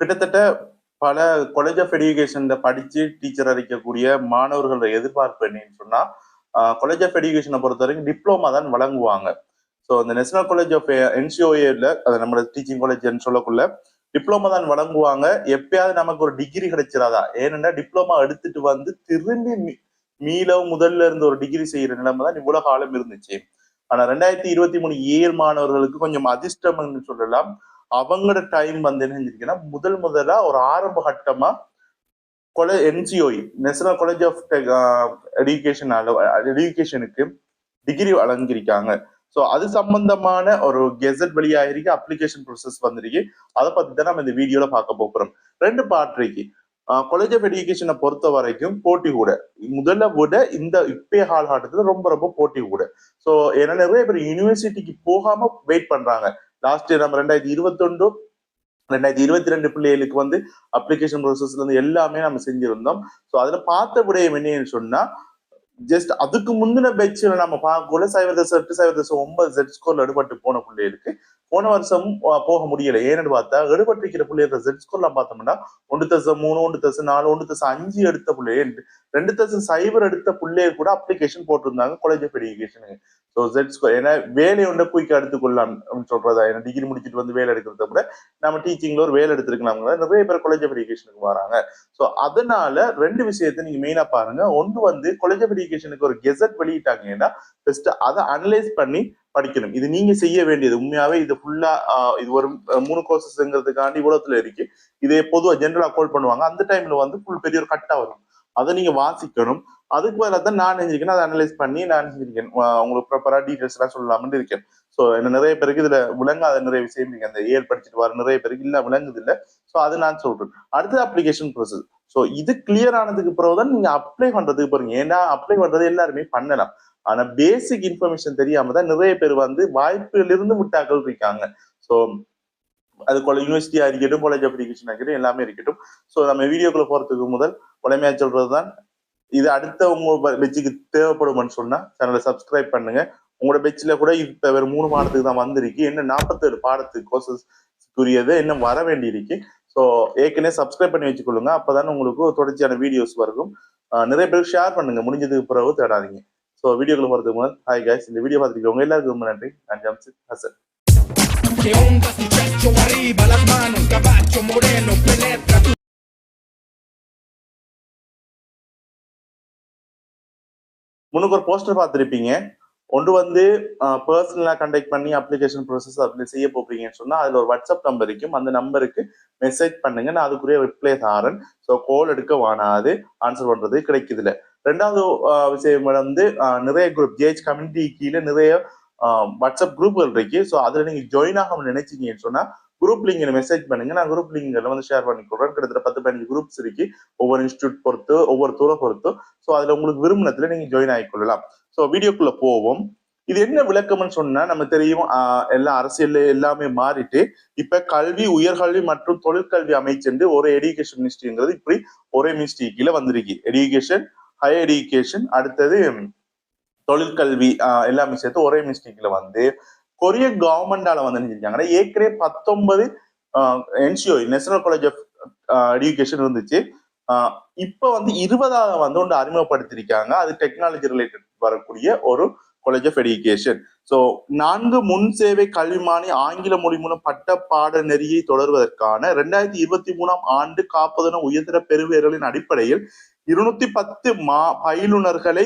கிட்டத்தட்ட பல college of எடுகேஷன்ல படிச்சு டீச்சர் அடிக்கக்கூடிய மாணவர்களோட எதிர்பார்ப்பு என்னன்னு சொன்னா காலேஜ் ஆஃப் எடுகேஷனை பொறுத்த வரைக்கும் டிப்ளமா தான் வழங்குவாங்க. ஸோ இந்த நேஷனல் காலேஜ் ஆஃப் என்சிஓஏல அது நம்ம டீச்சிங் காலேஜ்னு சொல்லக்குள்ள டிப்ளமா தான் வழங்குவாங்க. எப்பயாவது நமக்கு ஒரு டிகிரி கிடைச்சிடாதா ஏனென்றா டிப்ளமா எடுத்துட்டு வந்து திரும்பி மீளவும் முதல்ல இருந்து ஒரு டிகிரி செய்யற நிலைமை தான் இவ்வளவு காலம் இருந்துச்சு. ஆனா ரெண்டாயிரத்தி இருபத்தி மூணு ஏழு மாணவர்களுக்கு கொஞ்சம் அதிர்ஷ்டம்னு சொல்லலாம். அவங்களோட டைம் வந்து என்ன செஞ்சிருக்கீங்கன்னா முதல் முதலா ஒரு ஆரம்ப கட்டமா கொலை என்ஜிஓஇ நேஷனல் காலேஜ் ஆஃப் எஜுகேஷன் எஜுகேஷனுக்கு டிகிரி வழங்கியிருக்காங்க. ஸோ அது சம்பந்தமான ஒரு கெசட் வெளியாகிருக்கு அப்ளிகேஷன் ப்ரொசஸ் வந்திருக்கு. அதை பத்தி தான் நம்ம இந்த வீடியோல பார்க்க போகிறோம் ரெண்டு பார்ட் இருக்கு. காலேஜ் ஆஃப் எஜுகேஷனை பொறுத்த வரைக்கும் போட்டி கூட. முதல்ல விட இந்த இப்பே காலகட்டத்துல ரொம்ப ரொம்ப போட்டி கூட. ஸோ ஏன்னா நிறைய பேர் யூனிவர்சிட்டிக்கு போகாம வெயிட் பண்றாங்க. லாஸ்ட் நம்ம ரெண்டாயிரத்தி இருபத்தொண்டு ரெண்டாயிரத்தி இருபத்தி ரெண்டு பிள்ளைகளுக்கு வந்து அப்ளிகேஷன் ப்ரோசஸ்ல இருந்து எல்லாமே நம்ம செஞ்சிருந்தோம். ஸோ அதுல பார்த்த விடயம் என்னன்னு சொன்னா ஜஸ்ட் அதுக்கு முந்தின பெட்ச்ல நம்ம பார்க்கக்குள்ள சைவர் தசம் எட்டு சைவர் தசம் ஒன்பது ஜெட் ஸ்கோர்ல எடுபட்டு போன பிள்ளைகளுக்கு போன வருஷம் போக முடியல. ஏன்னு பார்த்தா எடுபட்டிருக்கிற பிள்ளைகள் ரிசல்ட் ஸ்கோர்லாம் பார்த்தோம்னா ஒன்று தசம் மூணு ஒன்று தசம் நாலு ஒன்று தசம் அஞ்சு எடுத்த பிள்ளைகள் ரெண்டு தசம் சைபர் எடுத்த பிள்ளையே கூட அப்ளிகேஷன் போட்டிருந்தாங்க காலேஜ் ஆஃப் எஜுகேஷனுக்கு ஸோ ஜெட் ஸ்கோர் ஏன்னா வேலையை ஒன்று குயிக்காக எடுத்துக்கொள்ளலாம் அப்படின்னு சொல்றதா? ஏன்னா டிகிரி முடிச்சுட்டு வந்து வேலை எடுக்கிறத விட நம்ம டீச்சிங்ல ஒரு வேலை எடுத்திருக்கலாம் நிறைய பேர் காலேஜ் ஆஃப் எஜுகேஷனுக்கு வராங்க. ஸோ அதனால ரெண்டு விஷயத்தை நீங்க மெயினா பாருங்க. ஒன்று வந்து காலேஜ் ஆஃப் எஜுகேஷனுக்கு ஒரு கெசட் வெளியிட்டாங்கன்னா ஃபர்ஸ்ட் அதை அனலைஸ் பண்ணி படிக்கணும். இது நீங்க செய்ய வேண்டியது. உண்மையாவே இது ஃபுல்லா இது ஒரு மூணு கோர்சஸ்ங்கிறதுக்காண்டி இவ்வளவுல இருக்கு. இதே பொதுவா ஜென்ரலா கோல் பண்ணுவாங்க. அந்த டைம்ல வந்து ஃபுல் பெரிய ஒரு கட்டா வரும். அதை நீங்க வாசிக்கணும். அதுக்கு பதிலாக தான் நான் நினைச்சிருக்கேன் அதை அனலைஸ் பண்ணி நான் நினைச்சிருக்கேன் உங்களுக்கு ப்ராப்பரா டீடைல்ஸ் எல்லாம் சொல்லலாம்னு இருக்கேன். ஸோ என்ன நிறைய பேருக்கு இதுல விளங்காத நிறைய விஷயம். இருக்கு அந்த ஏர் படிச்சுட்டு வர நிறைய பேருக்கு இல்ல விளங்குது இல்ல ஸோ அது நான் சொல்றேன். அடுத்த அப்ளிகேஷன் ப்ரோசஸ் ஸோ இது கிளியர் ஆனதுக்கு பிறகு தான் நீங்க அப்ளை பண்றதுக்கு பாருங்க ஏன்னா அப்ளை பண்றது எல்லாருமே பண்ணலாம். ஆனா பேசிக் இன்ஃபர்மேஷன் தெரியாம தான் நிறைய பேர் வந்து வாய்ப்பிலிருந்து முட்டாக்கள் இருக்காங்க. ஸோ அது கொலை யூனிவர்சிட்டியா இருக்கட்டும் காலேஜ் அப்ளிகேஷன் இருக்கட்டும் எல்லாமே இருக்கட்டும். ஸோ நம்ம வீடியோக்குள்ள போறதுக்கு முதல் உடமையா சொல்றதுதான். இது அடுத்த உங்க பெச்சுக்கு தேவைப்படும்னு சொன்னா சேனலை சப்ஸ்கிரைப் பண்ணுங்க. உங்களோட பெச்சில் கூட இப்ப வெறும் மூணு பாடத்துக்கு தான் வந்திருக்கு. என்ன நாற்பத்தேழு பாடத்துக்கு கோர்சஸ்க்குரியது இன்னும் வர வேண்டியிருக்கு. ஸோ ஏற்கனவே சப்ஸ்கிரைப் பண்ணி வச்சுக்கொள்ளுங்க. அப்போதானே உங்களுக்கு தொடர்ச்சியான வீடியோஸ் வரும் நிறைய பேருக்கு ஷேர் பண்ணுங்க. முடிஞ்சதுக்கு பிறகு தேடாதீங்க. ஸோ வீடியோக்குள்ள போகிறதுக்கு முதல் ஹாய் guys இந்த வீடியோ பார்த்துருக்கவங்க எல்லாருக்கும் ரொம்ப நன்றி. நான் ஜம்சித் ஹசன். முன்னுக்கு ஒரு போஸ்டர் பார்த்துருப்பீங்க. ஒன்று வந்து பர்சனலாக கண்டக்ட் பண்ணி அப்ளிகேஷன் ப்ரொசஸ் அப்படி செய்ய போறீங்கன்னு சொன்னால் அதில் ஒரு வாட்ஸ்அப் நம்பர் இருக்கும். அந்த நம்பருக்கு மெசேஜ் பண்ணுங்க. நான் அதுக்குரிய ரிப்ளை தாரன். ஸோ கால் எடுக்க வானாது ஆன்சர் பண்ணுறது கிடைக்குது ரெண்டாவது விஷயம் வந்து நிறைய குரூப் ஜேஹெச் கம்யூனிட்டி கீழே நிறைய வாட்ஸ்அப் குரூப்கள் இருக்கு. ஸோ அதில் நீங்கள் ஜாயின் ஆக நினைச்சிங்கன்னு சொன்னால் குரூப் லிங்க் மெசேஜ் பண்ணுங்க. நான் குரூப் லிங்க் வந்து ஷேர் பண்ணி கொடுறேன். கிட்டத்தட்ட பத்து பதினஞ்சு குரூப்ஸ் இருக்கு. ஒவ்வொரு இன்ஸ்டியூட் பொறுத்து ஒவ்வொரு தூர பொறுத்து. ஸோ அதில் உங்களுக்கு விரும்பினத்துல நீங்கள் ஜாயின் ஆகிக்கொள்ளலாம். ஸோ வீடியோக்குள்ள போவோம். இது என்ன விளக்கம்னு சொன்னா நம்ம தெரியும் எல்லா அரசியல் எல்லாமே மாறிட்டு இப்ப கல்வி உயர்கல்வி மற்றும் தொழிற்கல்வி அமைச்சென்று ஒரு எஜுகேஷன் மினிஸ்ட்ரிங்கிறது இப்படி ஒரே மினிஸ்ட்ரி கீழே வந்திருக்கு. எஜுகேஷன் ஹையர் எஜுகேஷன் அடுத்தது தொழிற்கல்வி ஆஹ் எல்லாமே சேர்த்து ஒரே மிஸ்டேக்ல வந்து கொரிய கவர்மெண்டால வந்து செஞ்சாங்கன்னா ஏற்கனவே பத்தொன்பது NCO national college of education இருந்துச்சு. ஆஹ் இப்ப வந்து இருபதாவது வந்து ஒன்று அறிமுகப்படுத்திருக்காங்க. அது டெக்னாலஜி ரிலேட்டட் வரக்கூடிய ஒரு காலேஜ் ஆஃப் எஜுகேஷன் ஸோ நான்கு முன் சேவை கல்விமானி ஆங்கில மொழி மூலம் பட்ட பாட நெறியை தொடர்வதற்கான ரெண்டாயிரத்தி இருபத்தி மூணாம் ஆண்டு காப்பதன உயர்தர பெருவேர்களின் அடிப்படையில் இருநூத்தி பத்து மா பயிலுனர்களை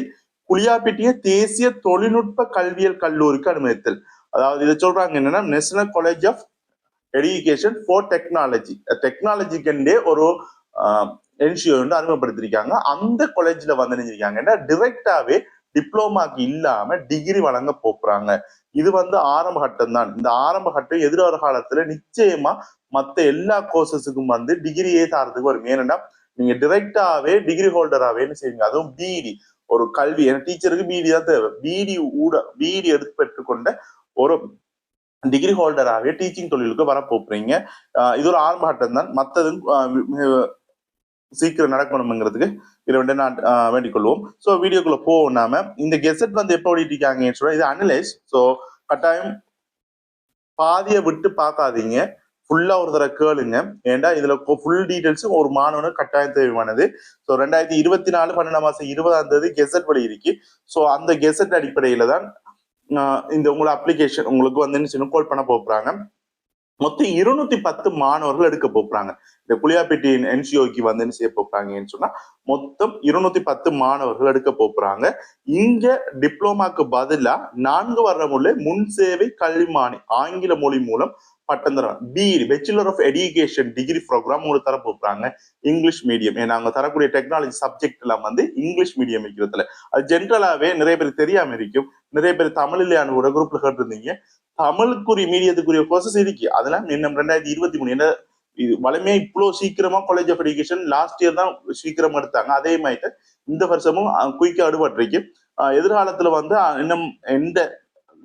குளியாப்பிட்டிய தேசிய தொழில்நுட்ப கல்வியல் கல்லூரிக்கு அனுமதித்தல். அதாவது இதை சொல்றாங்க என்னன்னா national college of education for technology டெக்னாலஜிக்கண்டே ஒரு என்ஜிஓ வந்து அறிமுகப்படுத்திருக்காங்க. அந்த காலேஜ்ல வந்து நினைச்சிருக்காங்கன்னா டிரெக்டாவே டிப்ளோமாக்கு இல்லாம டிகிரி வழங்க போறாங்க இது வந்து ஆரம்ப கட்டம் தான் இந்த ஆரம்ப கட்டம் எதிர்வர காலத்துல நிச்சயமா மத்த எல்லா கோர்சஸுக்கும் வந்து டிகிரியே சாரத்துக்கு வரும். ஏன்னா நீங்க டிரெக்டாவே டிகிரி ஹோல்டராகவேன்னு செய்வீங்க. அதுவும் பிஇடி ஒரு கல்வி. ஏன்னா டீச்சருக்கு பிஇடி தான் தேவை. பிஇடி ஊட பிஇடி எடுத்து பெற்றுக்கொண்ட ஒரு டிகிரி ஹோல்டராகவே டீச்சிங் தொழிலுக்கு வர போறீங்க. இது ஒரு ஆர்ப்பாட்டம் தான். மற்றதும் சீக்கிரம் நடக்கணுங்கிறதுக்கு இதை வந்து நான் வேண்டிக்கொள்வோம் வேண்டிக் கொள்வோம். ஸோ வீடியோக்குள்ள போவோம் நாம. இந்த கெசட் வந்து எப்போ வெளியிட்டிருக்காங்கன்னு சொன்னா இது அனலைஸ் ஸோ கட்டாயம் பாதியை விட்டு பார்க்காதீங்க. ஃபுல்லா ஒரு தடவை கேளுங்க. ஏன்டா இதுல ஃபுல் டீட்டெயில்ஸும் ஒரு மாணவனுக்கு கட்டாயம் தேவையானது ஸோ ரெண்டாயிரத்தி இருபத்தி நாலு பன்னெண்டாம் மாசம் இருபதாம் தேதி கெசட் வழி இருக்கு. ஸோ அந்த கெசட் அடிப்படையில தான் ஆஹ் இந்த உங்களோட அப்ளிகேஷன் உங்களுக்கு வந்து கால் பண்ண போறாங்க. மொத்தம் இருநூத்தி பத்து மாணவர்கள் எடுக்க போறாங்க. இந்த புளியாப்பேட்டி என்சிஓக்கு வந்து என்ன செய்ய போறாங்கன்னு சொன்னா மொத்தம் இருநூத்தி பத்து மாணவர்கள் எடுக்க போறாங்க. இங்க டிப்ளமாக்கு பதிலா நான்கு வருடமுள்ள முன் சேவை கல்விமானி ஆங்கில மொழி மூலம் பட்டம் தர B Ed bachelor of education degree program உங்களுக்கு தர போறாங்க. இங்கிலீஷ் மீடியம் ஏன்னா அவங்க தரக்கூடிய டெக்னாலஜி சப்ஜெக்ட் எல்லாம் வந்து இங்கிலீஷ் மீடியம் இருக்கிறதுல அது ஜென்ரலாவே நிறைய பேர் தெரியாம இருக்கும். நிறைய பேர் தமிழ்ல கூட குரூப்ல கேட்டிருந்தீங்க. தமிழுக்குரிய மீடியத்துக்குரிய ப்ரோசஸ் இருக்கு. அதெல்லாம் இன்னும் ரெண்டாயிரத்தி இருபத்தி மூணு. என்ன இது வளமையா இவ்வளோ சீக்கிரமா college of education last year தான் சீக்கிரமா எடுத்தாங்க. அதே மாதிரி இந்த வருஷமும் குயிக்கா அடுபட்டிருக்கு. எதிர்காலத்துல வந்து இன்னும் எந்த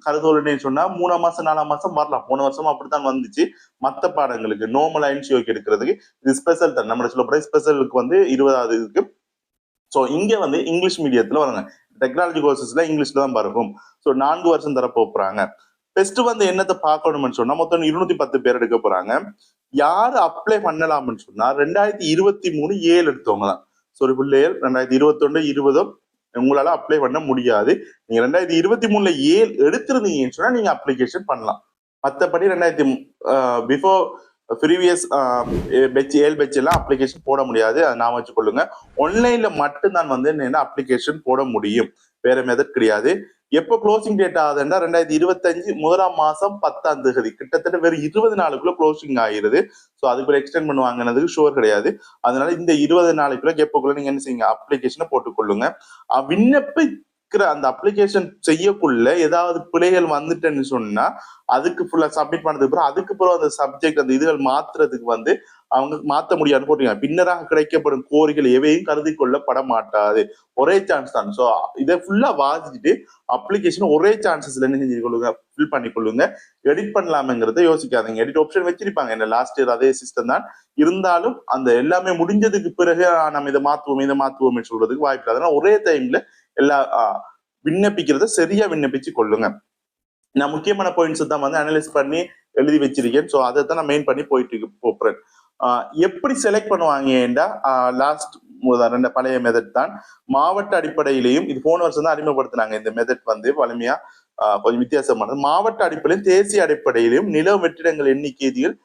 கருதோல்னு சொன்னா மூணாம் மாசம் நாலாம் மாசம் வரலாம். போன வருஷம் அப்படித்தான் வந்துச்சு. மத்த பாடங்களுக்கு நோமல் ஐன்சியோக்கு எடுக்கிறதுக்கு இது ஸ்பெஷல் தான். நம்ம சொல்ல போற ஸ்பெஷலுக்கு வந்து இருபதாவது இருக்கு ஸோ இங்க வந்து இங்கிலீஷ் மீடியத்துல வராங்க. டெக்னாலஜி கோர்சஸ்ல இங்கிலீஷ்ல தான் பருகும் ஸோ நான்கு வருஷம் தர போறாங்க ஃபர்ஸ்ட் வந்து என்னத்தை பார்க்கணும்னு சொன்னா மொத்தம் இருநூத்தி பத்து பேர் எடுக்க போறாங்க. யார் அப்ளை பண்ணலாம்னு சொன்னா ரெண்டாயிரத்தி இருபத்தி மூணு ஏழு எடுத்தவங்க தான் ஸோ பிள்ளையர் ரெண்டாயிரத்தி ரெண்டாயிரத்தி இருபத்தொன்னு இருபதும் உங்களால அப்ளை பண்ண முடியாது. நீங்க ரெண்டாயிரத்தி இருபத்தி மூணுல ஏழு எடுத்திருந்தீங்கன்னு சொன்னா நீங்க அப்ளிகேஷன் பண்ணலாம். மற்றபடி ரெண்டாயிரத்தி பிஃபோர் ப்ரீவியஸ் பெச் ஏழு பெச் எல்லாம் அப்ளிகேஷன் போட முடியாது. அதை நான் வச்சுக்கொள்ளுங்க. ஆன்லைன்ல மட்டும்தான் வந்து என்ன அப்ளிகேஷன் போட முடியும். வேற மெதட் கிடையாது. எப்போ க்ளோசிங் டேட் ஆகுதுன்னா ரெண்டாயிரத்தி இருபத்தஞ்சு முதலாம் மாசம் பத்தாம் தேதி. கிட்டத்தட்ட வெறும் இருபது நாளுக்குள்ள க்ளோசிங் ஆயிருது. ஸோ அதுக்குள்ள எக்ஸ்டெண்ட் பண்ணுவாங்கன்னதுக்கு ஷுவர் கிடையாது. அதனால இந்த இருபது நாளைக்குள்ள எப்போக்குள்ள நீங்க என்ன செய்யுங்க? அப்ளிகேஷனை போட்டுக்கொள்ளுங்க. விண்ணப்ப இருக்கிற அந்த அப்ளிகேஷன் செய்யக்குள்ள ஏதாவது பிழைகள் வந்துட்டேன்னு சொன்னா அதுக்கு ஃபுல்லா சப்மிட் பண்ணதுக்கு அப்புறம் அதுக்கு அப்புறம் அந்த சப்ஜெக்ட் அந்த இதுகள் மாத்துறதுக்கு வந்து அவங்க மாத்த முடியாதுன்னு போட்டீங்க பின்னராக கிடைக்கப்படும் கோரிகள் எவையும் கருதி கொள்ளப்பட மாட்டாது. ஒரே சான்ஸ் தான். ஸோ இதை ஃபுல்லா வாசிச்சுட்டு அப்ளிகேஷன் ஒரே சான்சஸ்ல என்ன செஞ்சு கொள்ளுங்க? ஃபில் பண்ணி கொள்ளுங்க. எடிட் பண்ணலாம்ங்கிறத யோசிக்காதீங்க. எடிட் ஆப்ஷன் வச்சிருப்பாங்க. என்ன லாஸ்ட் இயர் அதே சிஸ்டம் தான். இருந்தாலும் அந்த எல்லாமே முடிஞ்சதுக்கு பிறகு நம்ம இதை மாத்துவோம் இதை மாத்துவோம்னு சொல்றதுக்கு வாய்ப்பு இல்லை. அதனால ஒரே டைம்ல எல்லா விண்ணப்பிக்கிறத சரியா விண்ணப்பிச்சு கொள்ளுங்க. நான் முக்கியமான பாயிண்ட்ஸ் தான் வந்து அனலைஸ் பண்ணி எழுதி வச்சிருக்கேன். ஸோ அதை தான் நான் மெயின் பண்ணி போயிட்டு போறேன். எப்படி செலக்ட் பண்ணுவாங்கடா லாஸ்ட் ரெண்டு பழைய மெதட் தான். மாவட்ட அடிப்படையிலையும் இது போன வருஷம் தான் அறிமுகப்படுத்தினாங்க இந்த மெதட் வந்து வலிமையா கொஞ்சம் வித்தியாசமானது மாவட்ட அடிப்படையிலும் தேசிய அடிப்படையிலும் நில வெற்றிடங்கள் எண்ணிக்கையில்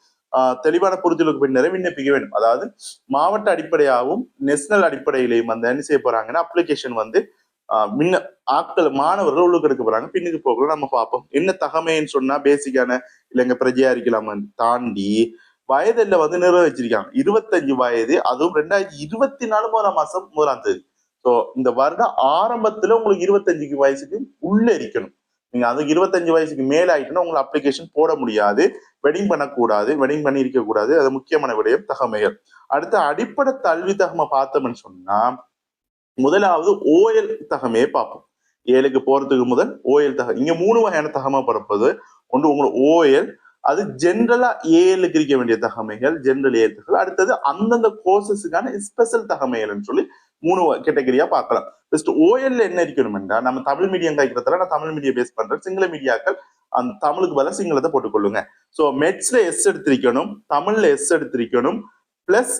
தெளிவான புரிதலுக்கு பின்னரே விண்ணப்பிக்க வேண்டும். அதாவது மாவட்ட அடிப்படையாகவும் நேஷனல் அடிப்படையிலையும் வந்து என்ன செய்ய போறாங்கன்னா அப்ளிகேஷன் வந்து முன்ன ஆட்கள் மாணவர்கள் உள்ளுக்கு எடுக்க போறாங்க. பின்னுக்கு போகல நம்ம பார்ப்போம். என்ன தகமைன்னு சொன்னா பேசிக்கான இல்லைங்க பிரஜையா இருக்கலாம் தாண்டி வயதுல வந்து நிர்வகிச்சிருக்காங்க. இருபத்தஞ்சு வயது அதுவும் ரெண்டாயிரத்தி இருபத்தி நாலு முதலாம் மாசம் முதலாம் தேதி. ஸோ இந்த வருடம் ஆரம்பத்துல உங்களுக்கு இருபத்தஞ்சுக்கு வயசுக்கு உள்ள இருக்கணும். நீங்க அதுக்கு இருபத்தஞ்சு வயசுக்கு மேல ஆயிட்டுன்னா உங்களை அப்ளிகேஷன் போட முடியாது. வெட்டிங் பண்ணக்கூடாது. வெட்டிங் பண்ணி இருக்க கூடாது அது முக்கியமான விடயம் தகமைகள். அடுத்து அடிப்படை கல்வி தகமை பார்த்தோம்னு சொன்னா முதலாவது ஓஎல் தகமையை பார்ப்போம். ஏழுக்கு போறதுக்கு முதல் ஓஎல் தகம். இங்க மூணு வகையான தகமா பிறப்பது. ஒன்று உங்களுக்கு ஓஎல் அது ஜென்ரலா ஏழுக்கு இருக்க வேண்டிய தகமைகள் ஜென்ரல் ஏழு தகவல் அடுத்தது அந்தந்த கோர்சஸுக்கான ஸ்பெஷல் தகமைகள்னு சொல்லி மூணு கேட்டகரியா பார்க்கலாம். ஃபர்ஸ்ட் ஓஎல்ல என்ன இருக்கணும்னா நம்ம தமிழ் மீடியம் கைக்கிறதுல நான் தமிழ் மீடியம் பேஸ் பண்றேன். சிங்கள மீடியாக்கள் அந்த தமிழுக்கு பதிலாக சிங்களத்தை போட்டுக்கொள்ளுங்க. ஸோ மெட்ஸ்ல எஸ் எடுத்திருக்கணும் தமிழ்ல எஸ் எடுத்திருக்கணும் பிளஸ்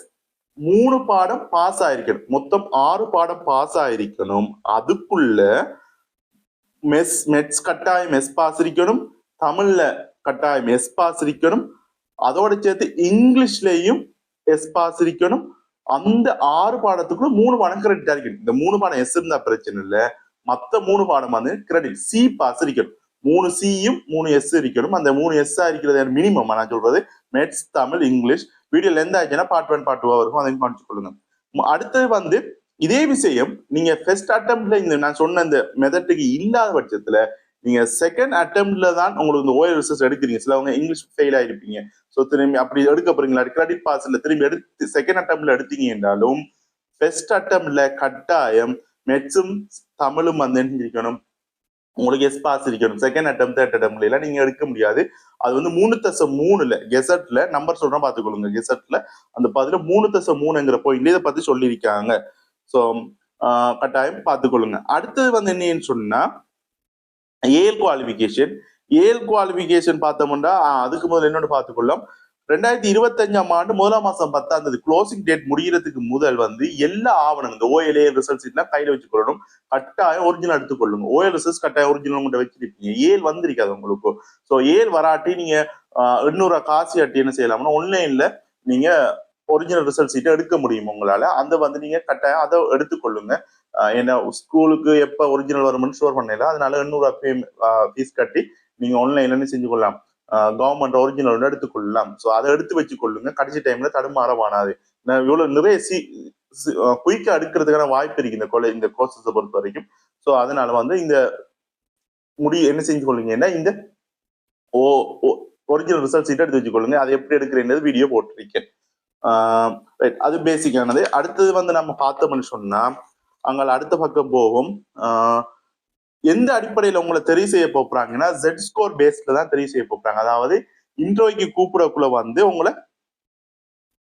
மூணு பாடம் பாஸ் ஆயிருக்கணும். மொத்தம் ஆறு பாடம் பாஸ் ஆயிருக்கணும். அதுக்குள்ள மெஸ் மெட்ஸ் கட்டாயம் எஸ் பாஸ் இருக்கணும். தமிழ்ல கட்டாயம் எஸ் பாஸ் இருக்கணும். அதோட சேர்த்து இங்கிலீஷ்லயும் எஸ் பாஸ் இருக்கணும். அந்த ஆறு பாடத்துக்குள்ள மூணு பாடம் கிரெடிட் ஆகிக்கணும் இந்த மூணு பாடம் எஸ் இருந்தா பிரச்சனை இல்லை. மத்த மூணு பாடம் வந்து கிரெடிட் சி பாஸ் இருக்கணும். மூணு சியும் மூணு எஸ் இருக்கணும். அந்த மூணு எஸ் இருக்கிறது மினிமம் நான் சொல்றது மெட்ஸ் தமிழ் இங்கிலீஷ் வீடியோல எந்த ஆச்சுன்னா பார்ட் ஒன் பார்ட் டூவா இருக்கும். அதையும் காமிச்சு கொள்ளுங்க. அடுத்தது வந்து இதே விஷயம் நீங்க ஃபர்ஸ்ட் அட்டம்ப்ட்ல இந்த நான் சொன்ன இந்த மெத்தட்டுக்கு இல்லாத பட்சத்துல நீங்க செகண்ட் அட்டம்ப்ட்ல தான் உங்களுக்கு இந்த ஓஎல் ரிசர்ச் எடுக்கிறீங்க. சிலவங்க இங்கிலீஷ் ஃபெயில் ஆயிருப்பீங்க. ஸோ திரும்பி அப்படி எடுக்க போறீங்களா? கிரெடிட் பாஸ்ல திரும்பி எடுத்து செகண்ட் அட்டம்ப்ட்ல எடுத்தீங்க என்றாலும் ஃபர்ஸ்ட் அட்டம்ப்ட்ல கட்டாயம் மெட்ஸும் தமிழும் வந்து இருக்கணும் உங்களுக்கு எஸ் பாஸ் இருக்கணும். செகண்ட் அட்டம் தேர்ட் அட்டம்ல எல்லாம் நீங்க எடுக்க முடியாது. அது வந்து மூணு தசம் மூணுல கெசட்ல நம்பர் சொல்றேன் பாத்துக்கொள்ளுங்க கெசட்ல அந்த பதில மூணு தசம் மூணுங்கிற பாயிண்ட்ல இதை பத்தி சொல்லியிருக்காங்க. ஸோ கட்டாயம் பார்த்துக்கொள்ளுங்க. அடுத்தது வந்து என்னன்னு சொன்னா ஏல் குவாலிஃபிகேஷன் ஏல் குவாலிஃபிகேஷன் பார்த்தோம்னா அதுக்கு முதல்ல என்னோட பார்த்துக்கொள்ளலாம். ரெண்டாயிரத்தி இருபத்தஞ்சாம் ஆண்டு முதலாம் மாசம் பத்தாம் தேதி க்ளோசிங் டேட் முடிகிறதுக்கு முதல் வந்து எல்லா ஆவணங்கள் இந்த ஓஎல்ஏ ரிசல்ட்ஸ் எல்லாம் கையில வச்சுக்கொள்ளணும். கட்டாயம் ஒரிஜினல் எடுத்துக்கொள்ளுங்க. ஓஎல் ரிசல்ட்ஸ் கட்டாயம் ஒரிஜினல் உங்கள்கிட்ட வச்சிருப்பீங்க. ஏல் வந்திருக்காது உங்களுக்கு. ஸோ ஏல் வராட்டி நீங்க எண்ணூறு காசு அட்டி என்ன செய்யலாம்னா ஆன்லைன்ல நீங்க ஒரிஜினல் ரிசல்ட் சீட்டை எடுக்க முடியும் உங்களால? அந்த வந்து நீங்க கட்டாயம் அதை எடுத்துக்கொள்ளுங்க. ஏன்னா ஸ்கூலுக்கு எப்போ ஒரிஜினல் வரும்னு ஸ்டோர் பண்ணல. அதனால எண்ணூறு ஃபீஸ் கட்டி நீங்க ஆன்லைன்ல செஞ்சு கொள்ளலாம் கவர்மெண்ட் ஒரிஜினல் எடுத்துக்கொள்ளலாம். ஸோ அதை எடுத்து வச்சு கொள்ளுங்க கடைசி டைம்ல தடுமாற வானாது இவ்வளவு நிறைய சி குயிக்கா எடுக்கிறதுக்கான வாய்ப்பு இருக்கு இந்த கொலை இந்த கோர்சஸை பொறுத்த வரைக்கும். ஸோ அதனால வந்து இந்த முடி என்ன செஞ்சு கொள்ளுங்கன்னா இந்த ஓ ஒரிஜினல் ரிசல்ட் சீட்டை எடுத்து வச்சுக்கொள்ளுங்க. அதை எப்படி எடுக்கிறேன்றது வீடியோ போட்டிருக்கேன். ஆஹ் அது பேசிக்கானது அடுத்தது வந்து நம்ம பார்த்தோம்னு சொன்னா அங்கே அடுத்த பக்கம் போகும். ஆஹ் எந்த அடிப்படையில உங்களை தெரிவு செய்ய போறாங்கன்னா ஜெட் ஸ்கோர் பேஸ்ல தான் தெரிவு செய்ய போறாங்க. அதாவது இன்ட்ரோய்க்கு கூப்பிடக்குள்ள வந்து உங்களை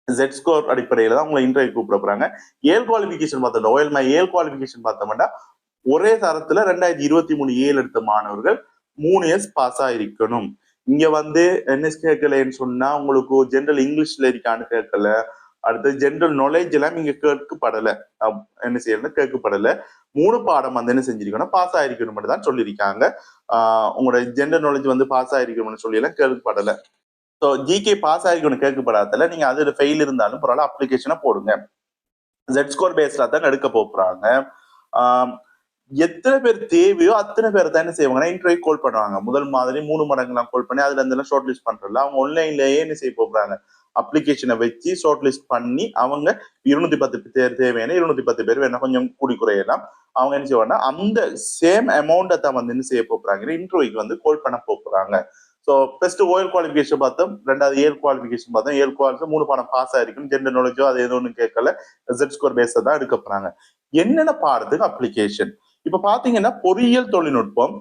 ஜெட் ஸ்கோர் அடிப்படையில தான் உங்களை இன்டர்வியூ கூப்பிட போறாங்க. ஏல் குவாலிஃபிகேஷன் பார்த்தோம் ஓஎல் மை ஏல் குவாலிஃபிகேஷன் பார்த்தோம்னா ஒரே தரத்துல ரெண்டாயிரத்தி இருபத்தி மூணு ஏழு எடுத்த மாணவர்கள் மூணு இயர்ஸ் பாஸ் ஆயிருக்கணும். இங்க வந்து என்ன கேட்கலன்னு சொன்னா உங்களுக்கு ஜென்ரல் இங்கிலீஷ்ல இருக்கான்னு கேட்கல. அடுத்து ஜென்ரல் நாலேஜ் எல்லாம் இங்க கேட்கப்படல. என்ன செய்யணும் கேட்கப்படல. மூணு பாடம் வந்து என்ன செஞ்சிருக்கணும் பாஸ் ஆயிருக்கணும் தான் சொல்லியிருக்காங்க. ஆஹ் உங்களோட ஜென்ரல் நாலேஜ் வந்து பாஸ் ஆயிருக்கணும்னு சொல்லி எல்லாம் கேட்கப்படல ஸோ ஜிகே பாஸ் ஆயிருக்கணும் கேட்கப்படாதல நீங்கள் அதுல ஃபெயில் இருந்தாலும் பரவாயில்ல அப்ளிகேஷனை போடுங்க. ஜெட் ஸ்கோர் பேஸ்ல தான் எடுக்க போறாங்க. ஆஹ் எத்தனை பேர் தேவையோ அத்தனை பேர் தான் என்ன செய்வாங்கன்னா இன்டர்வியூ கால் பண்ணுவாங்க. முதல் மாதிரி மூணு மடங்குலாம் கால் பண்ணி அதுல இருந்தெல்லாம் ஷார்ட் லிஸ்ட் பண்றதுல அவங்க ஆன்லைன்லயே என்ன செய்ய போறாங்க? அப்ளிகேஷனை வச்சு ஷார்ட் லிஸ்ட் பண்ணி அவங்க இருநூத்தி பத்து பேர் தேவையான இருநூத்தி பத்து பேர் வேணா கொஞ்சம் கூடி குறையலாம். அவங்க என்ன செய்வாங்கன்னா அந்த சேம் அமௌண்ட்டை தான் வந்து என்ன செய்ய போறாங்க? இன்டர்வியூக்கு வந்து கோல் பண்ண போறாங்க. ஸோ ஃபர்ஸ்ட் ஓயல் குவாலிஃபிகேஷன் பார்த்தோம் ரெண்டாவது ஏர் குவாலிஃபிகேஷன் பார்த்தோம். ஏர் குவாலிஃபிகேஷன் மூணு பாடம் பாஸ் ஆயிருக்கும் ஜென்டர் நாலேஜோ அது எதுவும் ஒன்றும் கேட்கல. ரிசல்ட் ஸ்கோர் பேஸை தான் எடுக்க போறாங்க. என்னென்ன பாடத்துக்கு அப்ளிகேஷன் இப்போ பார்த்தீங்கன்னா பொறியியல் தொழில்நுட்பம்